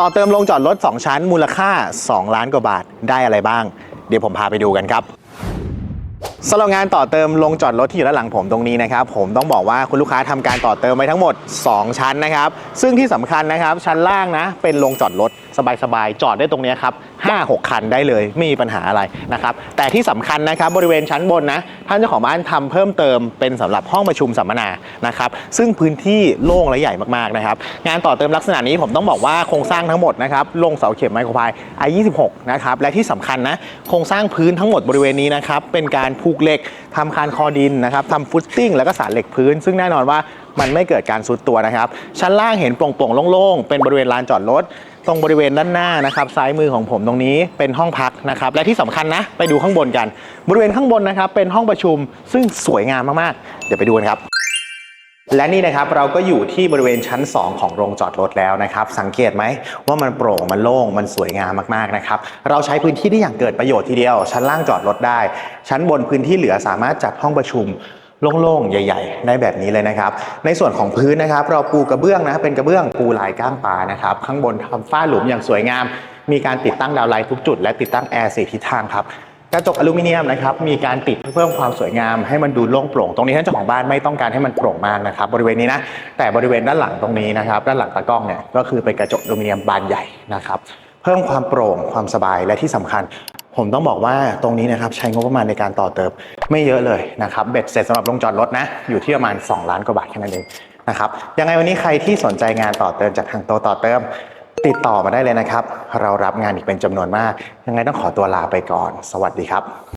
ต่อเติมลงจอดรถ 2 ชั้นมูลค่า 2 ล้านกว่าบาทได้อะไรบ้าง เดี๋ยวผมพาไปดูกันครับ สำหรับงานต่อเติมลงจอดรถที่อยู่ด้านหลังผมตรงนี้นะครับผมต้องบอกว่าคุณลูกค้าทำการต่อเติมไว้ทั้งหมด 2 ชั้นนะครับ ซึ่งที่สำคัญนะครับชั้นล่างนะเป็นลงจอดรถสบายๆจอดได้ตรงนี้ครับ5-6 คันได้เลยไม่มีปัญหาอะไรนะครับแต่ที่สำคัญนะครับบริเวณชั้นบนนะท่านเจ้าของบ้านทำเพิ่มเติมเป็นสำหรับห้องประชุมสัมมนานะครับซึ่งพื้นที่โล่งและใหญ่มากๆนะครับงานต่อเติมลักษณะนี้ผมต้องบอกว่าโครงสร้างทั้งหมดนะครับลงเสาเข็มไมโครพาย I26 นะครับและที่สำคัญนะโครงสร้างพื้นทั้งหมดบริเวณนี้นะครับเป็นการผูกเหล็กทำคานคอดินนะครับทำฟุตติ้งแล้วก็สารเหล็กพื้น ซึ่งแน่นอนว่ามันไม่เกิดการซุดตัวนะครับ ชั้นล่างเห็นโปร่งๆโล่งๆ เป็นบริเวณลานจอดรถ ตรงบริเวณด้านหน้านะครับ ซ้ายมือของผมตรงนี้เป็นห้องพักนะครับ และที่สำคัญนะ ไปดูข้างบนกัน บริเวณข้างบนนะครับ เป็นห้องประชุมซึ่งสวยงามมากๆ เดี๋ยวไปดูกันครับ และนี่นะครับเราก็อยู่ที่บริเวณชั้น 2 ของโรงจอดรถแล้วนะครับ สังเกตไหมว่ามันโปร่งมันโล่งมันสวยงามมากๆนะครับเราใช้พื้นที่ได้อย่างเกิดประโยชน์ทีเดียว ชั้นล่างจอดรถได้ ชั้นบนพื้นที่เหลือสามารถจัดห้องประชุมโล่งๆ ใหญ่ ๆ ได้แบบนี้เลยนะครับ ในส่วนของพื้นนะครับ เราปูกระเบื้องนะเป็นกระเบื้องปูลายก้างปลานะครับ ข้างบนทำฝ้าหลุมอย่างสวยงาม มีการติดตั้งดาวไลท์ทุกจุด และติดตั้งแอร์สี่ทิศทางครับ กระจกอลูมิเนียมนะครับมีการติดเพื่อเพิ่มความสวยงามให้มันดูโล่งโปร่ง ตรงนี้ท่านเจ้าของบ้านไม่ต้องการให้มันโปร่งมากนะครับบริเวณนี้นะแต่บริเวณด้านหลังตรงนี้นะครับด้านหลังตากล้องเนี่ยก็คือเป็นกระจกอลูมิเนียมบานใหญ่นะครับเพิ่มความโปร่งความสบายและที่สำคัญ ผมต้องบอกว่าตรงนี้นะครับใช้งบประมาณในการต่อเติมไม่เยอะเลยนะครับเบ็ดเสร็จสำหรับลงจอดรถนะอยู่ที่ประมาณ 2 ล้านกว่าบาทแค่นั้นเองนะครับยังไงวันนี้ใครที่สนใจงานต่อเติมจากทางโตต่อเติม ติดต่อมาได้เลยนะครับ เรารับงานอีกเป็นจำนวนมาก ยังไงต้องขอตัวลาไปก่อน สวัสดีครับ